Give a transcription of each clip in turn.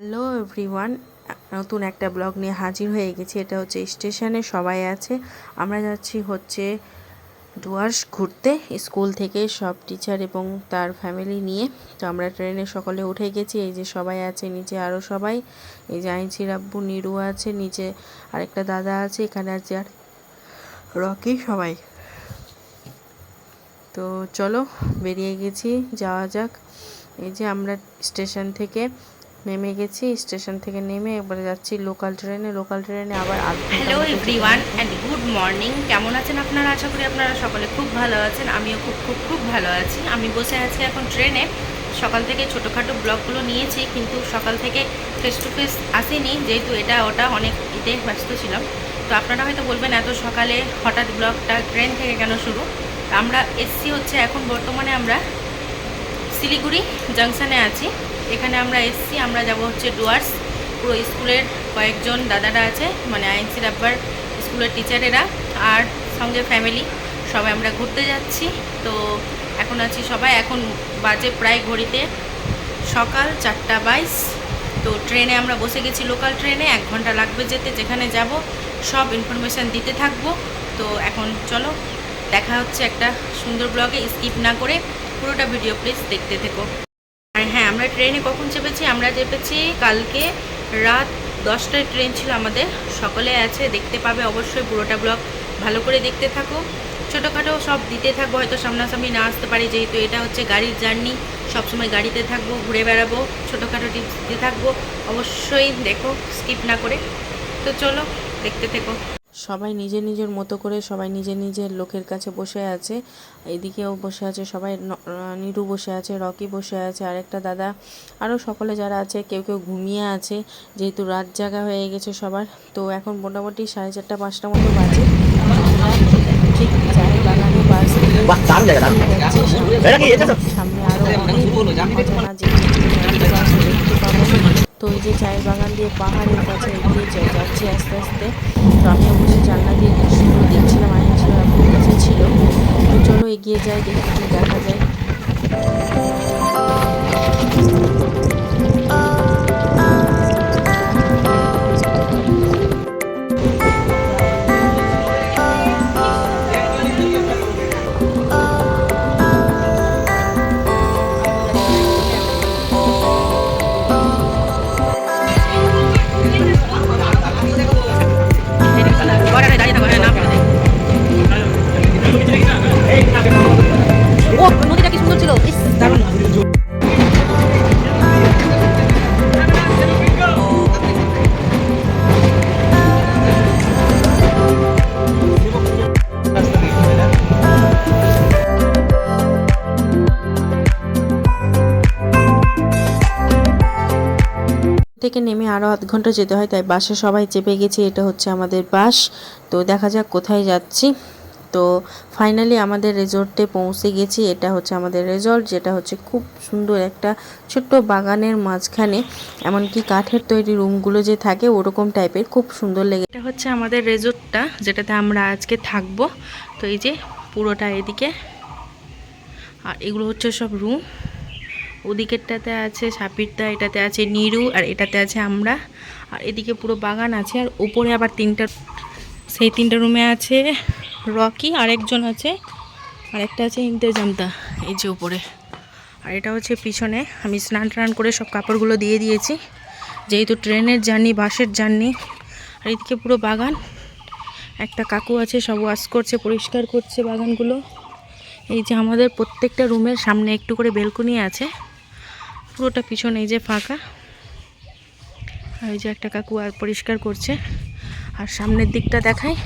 Hello everyone নতুন একটা blog নিয়ে হাজির হয়ে গেছি। এটা হচ্ছে স্টেশনে সবাই আছে। আমরা যাচ্ছি হচ্ছে ডুয়ার্স ঘুরতে, স্কুল থেকে সব টিচার এবং তার ফ্যামিলি নিয়ে। তো আমরা ট্রেনে সকলে উঠে গেছি। এই যে সবাই আছে, নিচে আরও সবাই। এই যে আইনসির আব্বু, নিরু আছে, নিচে আরেকটা দাদা আছে, এখানে আছে আর রকি সবাই। তো চলো, বেরিয়ে গেছি, যাওয়া যাক। এই যে আমরা স্টেশন থেকে নেমে গেছি স্টেশন থেকে নেমে এবারে যাচ্ছি লোকাল ট্রেনে লোকাল ট্রেনে আবার hello everyone and good morning কেমন আছেন আপনারা? আশা করি আপনারা সকলে খুব ভালো আছেন। আমিও খুব খুব খুব ভালো আছি। আমি বসে আছি এখন ট্রেনে সকাল থেকে ছোটোখাটো ব্লগগুলো নিয়েছি কিন্তু সকাল থেকে ফেস টু ফেস আসেনি যেহেতু এটা ওটা অনেক ইতে ব্যস্ত ছিলাম। তো আপনারা হয়তো বলবেন এত সকালে হঠাৎ ব্লগটা ট্রেন থেকে কেন শুরু? আমরা এসছি হচ্ছে এখন বর্তমানে আমরা শিলিগুড়ি জাংশনে আছি। এখানে আমরা এসছি, আমরা যাব হচ্ছে ডুয়ার্স। পুরো স্কুলের কয়েকজন দাদারা আছে মানে আইনসি রাব্বার স্কুলের টিচারেরা আর সঙ্গে ফ্যামিলি। সবাই আমরা ঘুরতে যাচ্ছি। তো এখন আছি সবাই, এখন বাজে প্রায় ঘড়িতে সকাল চারটা বাইশ। তো ট্রেনে আমরা বসে গেছি লোকাল ট্রেনে, এক ঘণ্টা লাগবে যেতে, যেখানে যাব, সব ইনফরমেশান দিতে থাকব। তো এখন চলো, দেখা হচ্ছে একটা সুন্দর ব্লগে স্কিপ না করে পুরোটা ভিডিও প্লিজ দেখতে থেকো। আর হ্যাঁ আমরা ট্রেনে কখন চেপেছি? আমরা চেপেছি কালকে রাত দশটায় ট্রেন ছিল আমাদের। সকলে আছে, দেখতে পাবে অবশ্যই পুরোটা ব্লগ ভালো করে দেখতে থাকো। ছোটোখাটো সব দিতে থাকব, হয়তো সামনাসামনি না আসতে পারি, যেহেতু এটা হচ্ছে গাড়ির জার্নি সবসময় গাড়িতে থাকব, ঘুরে বেড়াবো, ছোটোখাটো টিপস দিতে থাকব। অবশ্যই দেখো স্কিপ না করে। তো চলো, দেখতে থেকো। সবাই নিজের নিজের মতো করে সবাই নিজের নিজের লোকের কাছে বসে আছে। এদিকেও বসে আছে সবাই নিরু বসে আছে রকি বসে আছে আরেকটা দাদা আরও সকলে যারা আছে কেউ কেউ ঘুমিয়ে আছে যেহেতু রাত জাগা হয়ে গেছে সবার। তো এখন মোটামুটি সাড়ে চারটা পাঁচটা মতো বাজে। ঠিক চায়ের বাগানে বাস সামনে আরও অনেক তো ওই যে চায়ের বাগান দিয়ে পাহাড়ের কাছে এগিয়ে যায় যাচ্ছি আস্তে আস্তে, তো আমি অবশ্যই জানলা দিয়ে দৃশ্যগুলো দেখছিলাম আইন ছিল, এখন কাছে ছিল। তো চলো এগিয়ে যাই, দেখি দেখা যায়। থেকে নেমে আরও আধ ঘণ্টা যেতে হয়, তাই বাসে সবাই চেপে গেছি, এটা হচ্ছে আমাদের বাস। তো দেখা যাক কোথায় যাচ্ছি। তো ফাইনালি আমাদের রেজর্টে পৌঁছে গেছি, এটা হচ্ছে আমাদের রেজর্ট যেটা হচ্ছে খুব সুন্দর একটা ছোট্ট বাগানের মাঝখানে। এমনকি কাঠের তৈরি রুমগুলো যে থাকে, ওরকম টাইপের খুব সুন্দর লেগে এটা হচ্ছে আমাদের রেজর্টটা যেটাতে আমরা আজকে থাকব। তো এই যে পুরোটা এদিকে। আর এগুলো হচ্ছে সব রুম ওদিকেরটাতে আছে সাপিরদা এটাতে আছে নিরু, আর এটাতে আছে আমরা। আর এদিকে পুরো বাগান আছে, আর উপরে আবার তিনটা, সেই তিনটা রুমে আছে রকি, আরেকজন আছে, আর একটা আছে ইন্তেজামদা এই যে উপরে আর এটা হচ্ছে পিছনে, আমি স্নান টান করে সব কাপড়গুলো দিয়ে দিয়েছি, যেহেতু ট্রেনের জার্নি, বাসের জার্নি। আর এদিকে পুরো বাগান, একটা কাকু আছে, সব ওয়াশ করছে, পরিষ্কার করছে বাগানগুলো। এই যে আমাদের প্রত্যেকটা রুমের সামনে একটু করে বেলকনি আছে। পুরোটা পিছনে এই যে ফাঁকা। আর এই যে একটা কাকু আর পরিষ্কার করছে। আর সামনের দিকটা দেখায়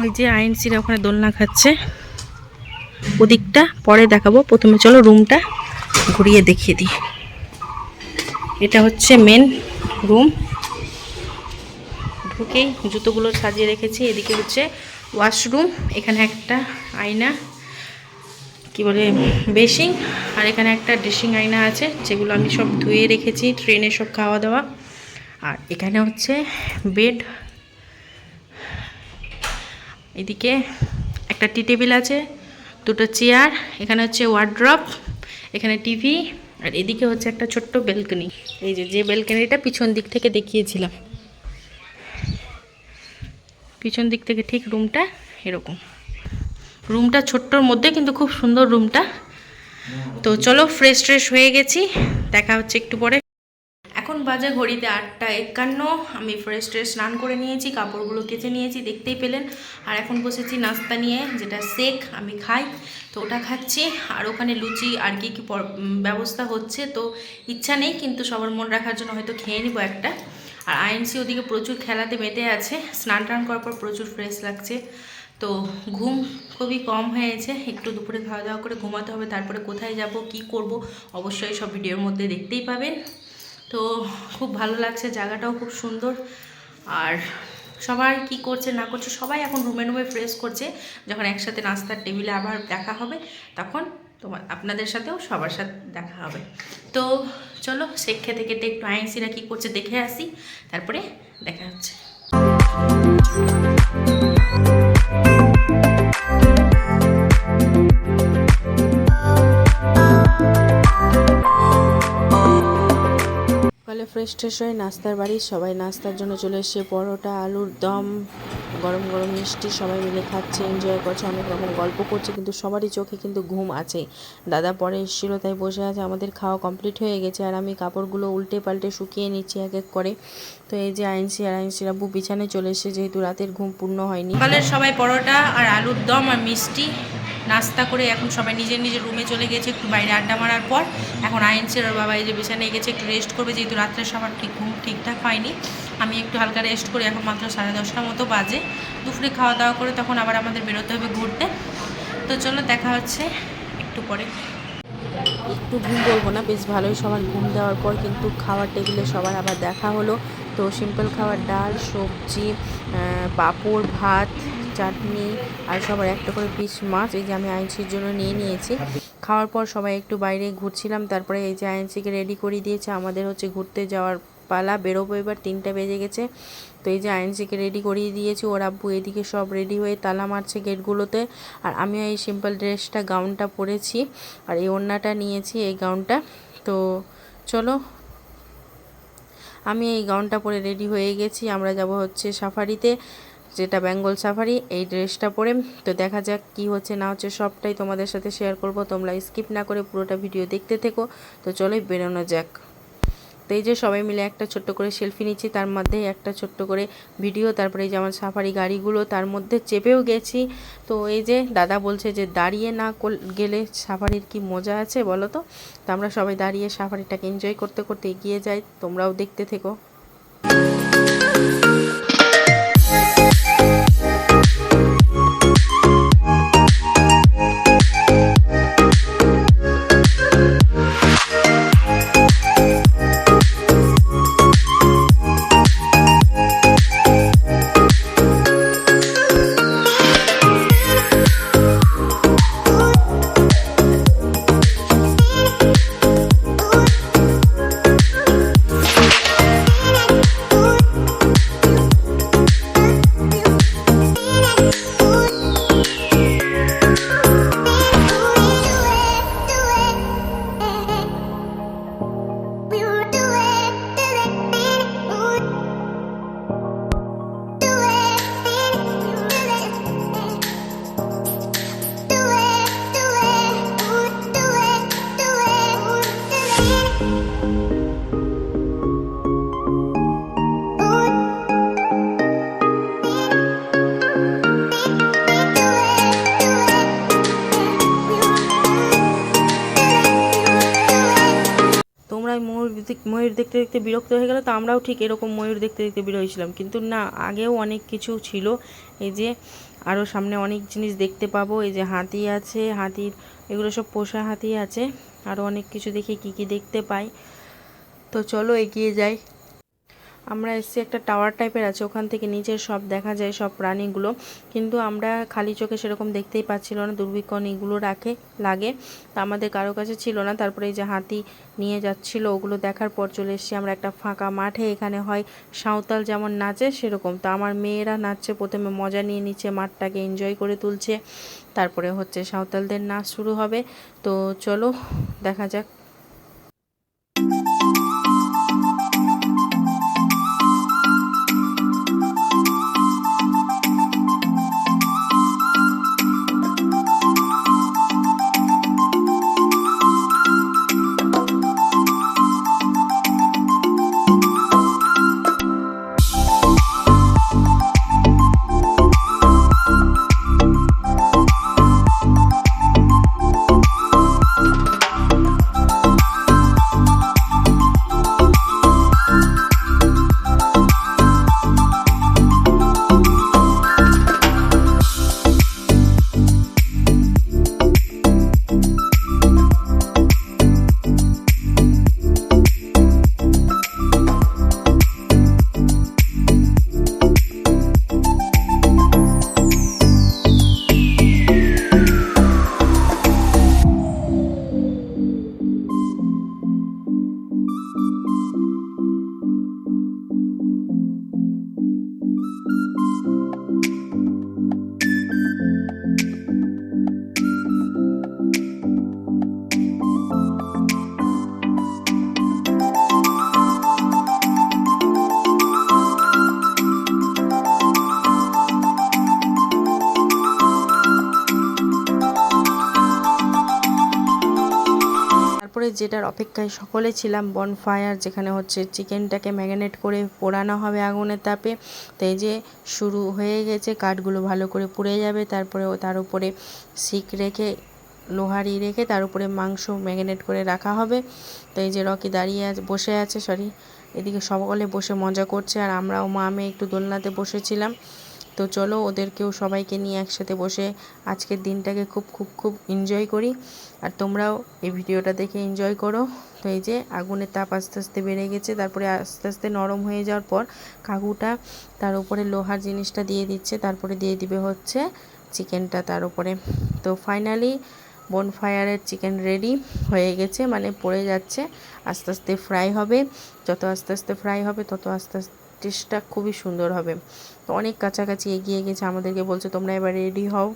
ওই যে আইনসিরা ওখানে দোলনা খাচ্ছে। ওদিকটা পরে দেখাবো। প্রথমে চলো রুমটা ঘুরিয়ে দেখিয়ে দিই। এটা হচ্ছে মেন রুম ঢুকেই জুতোগুলো সাজিয়ে রেখেছি। এদিকে হচ্ছে ওয়াশরুম এখানে একটা আয়না। বলে বেসিং আর এখানে একটা ড্রেসিং আয়না আছে, যেগুলো আমি সব ধুয়ে রেখেছি, ট্রেনে সব খাওয়া দাওয়া। আর এখানে হচ্ছে বেড। এদিকে একটা টি টেবিল আছে, দুটো চেয়ার, এখানে হচ্ছে ওয়ার্ড্রপ, এখানে টিভি আর এদিকে হচ্ছে একটা ছোট্ট বেলকনি এই যে যে ব্যালকনিটা পিছন দিক থেকে দেখিয়েছিলাম। পিছন দিক থেকে ঠিক রুমটা এরকম। রুমটা ছোট্টর মধ্যে, কিন্তু খুব সুন্দর রুমটা। তো চলো ফ্রেশ ট্রেশ হয়ে গেছি, দেখা হচ্ছে একটু পরে। এখন বাজে ঘড়িতে আটটা একান্ন, আমি ফ্রেশ ট্রেশ স্নান করে নিয়েছি, কাপড়গুলো কেচে নিয়েছি, দেখতেই পেলেন। আর এখন বসেছি নাস্তা নিয়ে, যেটা শেক, আমি খাই। তো ওটা খাচ্ছি, আর ওখানে লুচি আর কি কি ব্যবস্থা হচ্ছে, তো ইচ্ছা নেই, কিন্তু সবার মন রাখার জন্য হয়তো খেয়ে নিব একটা। আর আইএনসি ওদিকে প্রচুর খেলাতে মেতে আছে, স্নান টান করার পর প্রচুর ফ্রেশ লাগছে। তো ঘুম খুবই কম হয়েছে। একটু দুপুরে খাওয়া দাওয়া করে ঘুমাতে হবে, তারপরে কোথায় যাব, কি করব, অবশ্যই সব ভিডিওর মধ্যে দেখতেই পাবেন। তো খুব ভালো লাগছে, জায়গাটাও খুব সুন্দর। আর সবাই কি করছে, না করছে, সবাই এখন রুমে রুমে ফ্রেশ করছে। যখন একসাথে নাস্তার টেবিলে আবার দেখা হবে, তখন তোমার, আপনাদের সাথেও সবার সাথে দেখা হবে। তো চলো সে খেতে খেতে একটু আইনসিরা কী করছে দেখে আসি, তারপরে দেখা হচ্ছে। ফ্রেশ হয়ে নাস্তার বাড়ি। সবাই নাস্তার জন্য চলে এসছে। পরোটা, আলুর দম, গরম গরম মিষ্টি সবাই মিলে খাচ্ছে এনজয় করছে, অনেক রকম গল্প করছে, কিন্তু সবারই চোখে কিন্তু ঘুম আছে দাদা পরে এসেছিল, তাই বসে আছে। আমাদের খাওয়া কমপ্লিট হয়ে গেছে, আর আমি কাপড়গুলো উল্টে পাল্টে শুকিয়ে নিচ্ছি এক এক করে। তো এই যে আইনসি আর আইনসি আব্বু বিছানে চলে এসেছে, যেহেতু রাতের ঘুম পূর্ণ হয়নি। সকালের সবাই পরোটা আর আলুর দম আর মিষ্টি। নাস্তা করে এখন সবাই নিজের নিজের রুমে চলে গেছে, একটু বাইরে আড্ডা মারার পর। এখন আইনসির বাবা এই যে বিছানায় গেছে, একটু রেস্ট করবে, যেহেতু রাত্রে সবার ঠিক ঘুম ঠিকঠাক হয়নি। আমি একটু হালকা রেস্ট করি, এখন মাত্র সাড়ে দশটার মতো বাজে। দুপুরে খাওয়া দাওয়া করে তখন আবার আমাদের বেরোতে হবে ঘুরতে। তো চলো দেখা হচ্ছে একটু পরে। একটু ঘুম বলব না, বেশ ভালোই সবার ঘুম দেওয়ার পর কিন্তু খাওয়ার টেবিলে সবার আবার দেখা হলো। তো সিম্পল খাবার ডাল, সবজি পাঁপড়, ভাত চাটনি আর সবার একটা করে পিস মাছ, এই যে আমি আইনসির জন্য নিয়ে নিয়েছি। খাওয়ার পর সবাই একটু বাইরে ঘুরছিলাম, তারপরে এই যে আইনসিকে রেডি করে দিয়েছে, আমাদের হচ্ছে ঘুরতে যাওয়ার পালা, বেরোবো এবার তিনটা বেজে গেছে। তো এই যে আইনসিকে রেডি করিয়ে দিয়েছি, ওর আব্বু এদিকে সব রেডি হয়ে তালা মারছে গেটগুলোতে। আর আমিও এই সিম্পল ড্রেসটা গাউনটা পরেছি আর এই ওড়নাটা নিয়েছি, এই গাউনটা তো চলো, আমি এই গাউনটা পরে রেডি হয়ে গেছি, আমরা যাব হচ্ছে সাফারিতে। যেটা বেঙ্গল সাফারি, এই ড্রেসটা পরে। তো দেখা যাক কি হচ্ছে, না হচ্ছে, সবটাই তোমাদের সাথে শেয়ার করব। তোমরা স্কিপ না করে পুরোটা ভিডিও দেখতে থেকো। তো চলো বেরোনো যাক। তো এই যে সবাই মিলে একটা ছোট্ট করে সেলফি নিচ্ছি, তার মধ্যে একটা ছোট্ট করে ভিডিও তারপরে এই যে আমার সাফারি গাড়িগুলো, তার মধ্যে চেপেও গেছি। তো এই যে দাদা বলছে যে দাঁড়িয়ে না গেলে সাফারির কি মজা আছে বলো তো? তো আমরা সবাই দাঁড়িয়ে সাফারিটাকে এনজয় করতে করতে এগিয়ে যাই। তোমরাও দেখতে থেকো। দেখতে দেখতে বিরক্ত হয়ে গেলো, তো আমরাও ঠিক এরকম ময়ূর দেখতে দেখতে বিরক্ত হয়েছিলাম। কিন্তু না, আগেও অনেক কিছু ছিল। এই যে আরও সামনে অনেক জিনিস দেখতে পাবো, এই যে হাতি আছে, হাতির এগুলো সব পোষা হাতি আছে। আরও অনেক কিছু দেখি, কি কি দেখতে পাই। তো চলো এগিয়ে যাই। আমরা এসছি একটা টাওয়ার টাইপের আছে, ওখান থেকে নিচের সব দেখা যায়, সব প্রাণীগুলো। কিন্তু আমরা খালি চোখে সেরকম দেখতেই পাচ্ছিল না দুর্ভিক্ষণ এগুলো রাখে, লাগে। তা আমাদের কারও কাছে ছিল না, তারপরে এই যে হাতি নিয়ে যাচ্ছিল, ওগুলো দেখার পর চলে এসেছি আমরা একটা ফাঁকা মাঠে, এখানে হয় সাঁওতাল যেমন নাচে সেরকম। তো আমার মেয়েরা নাচছে, প্রথমে মজা নিয়ে নিচ্ছে, মাঠটাকে এনজয় করে তুলছে। তারপরে হচ্ছে সাঁওতালদের নাচ শুরু হবে। তো চলো, দেখা যাক। যেটার অপেক্ষায় সকলে ছিলাম বনফায়ার যেখানে হচ্ছে চিকেনটাকে ম্যারিনেট করে পোড়ানো হবে আগুনের তাপে। তো এই যে শুরু হয়ে গেছে, কাঠগুলো ভালো করে পুড়ে যাবে, তারপরে তার উপরে শিক রেখে, লোহারি রেখে তার উপরে মাংস ম্যারিনেট করে রাখা হবে। তো এই যে রকি দাঁড়িয়ে আছে, বসে আছে সরি এদিকে সকলে বসে মজা করছে আর আমরাও মা মেয়ে একটু দোলনাতে বসেছিলাম। তো চলো ওদেরকেও সবাইকে নিয়ে একসাথে বসে আজকের দিনটাকে খুব খুব খুব এনজয় করি। আর তোমরাও এই ভিডিওটা দেখে এনজয় করো। তো এই যে আগুনের তাপ আস্তে আস্তে বেড়ে গেছে, তারপরে আস্তে আস্তে নরম হয়ে যাওয়ার পর কাকুটা তার উপরে লোহার জিনিসটা দিয়ে দিচ্ছে, তারপরে দিয়ে দিবে হচ্ছে চিকেনটা তার উপরে। তো ফাইনালি বনফায়ারের চিকেন রেডি হয়ে গেছে মানে পড়ে যাচ্ছে, আস্তে আস্তে ফ্রাই হবে। যত আস্তে আস্তে ফ্রাই হবে, তত আস্তে আস্তে টেস্টটা খুবই সুন্দর হবে। তো অনেক কাছাকাছি এগিয়ে গেছে, আমাদেরকে বলছে, তোমরা এবার রেডি হও।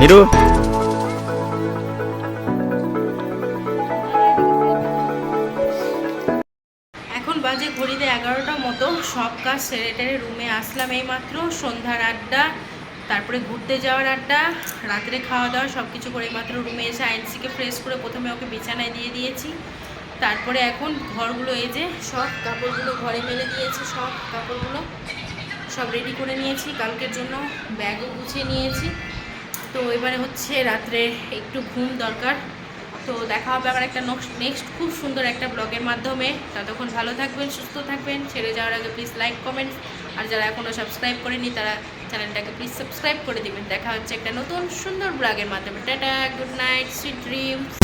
নিরু। এখন বাজে ঘড়িতে মতো। সব কাজ সেরে টেরে রুমে আসলাম এই মাত্র সন্ধ্যার আড্ডা, তারপরে ঘুরতে যাওয়ার আড্ডা, রাত্রে খাওয়া দাওয়া সব কিছু করে মাত্র রুমে এসে আইনসিকে ফ্রেশ করে প্রথমে ওকে বিছানায় দিয়ে দিয়েছি। তারপরে এখন ঘরগুলো এই যে সব কাপড়গুলো ঘরে মেলে দিয়েছি, সব কাপড়গুলো সব রেডি করে নিয়েছি। কালকের জন্য ব্যাগও গুছিয়ে নিয়েছি। তো এবারে হচ্ছে রাত্রে একটু ঘুম দরকার। তো দেখা হবে আবার একটা নেক্সট খুব সুন্দর একটা ব্লগের মাধ্যমে। ততক্ষণ ভালো থাকবেন, সুস্থ থাকবেন। ছেড়ে যাওয়ার আগে প্লিজ লাইক কমেন্ট আর যারা এখনও সাবস্ক্রাইব করেনি তারা চ্যানেলটাকে প্লিজ সাবস্ক্রাইব করে দেবেন। দেখা হচ্ছে একটা নতুন সুন্দর ব্লগের মাধ্যমে। Tata good night sweet dreams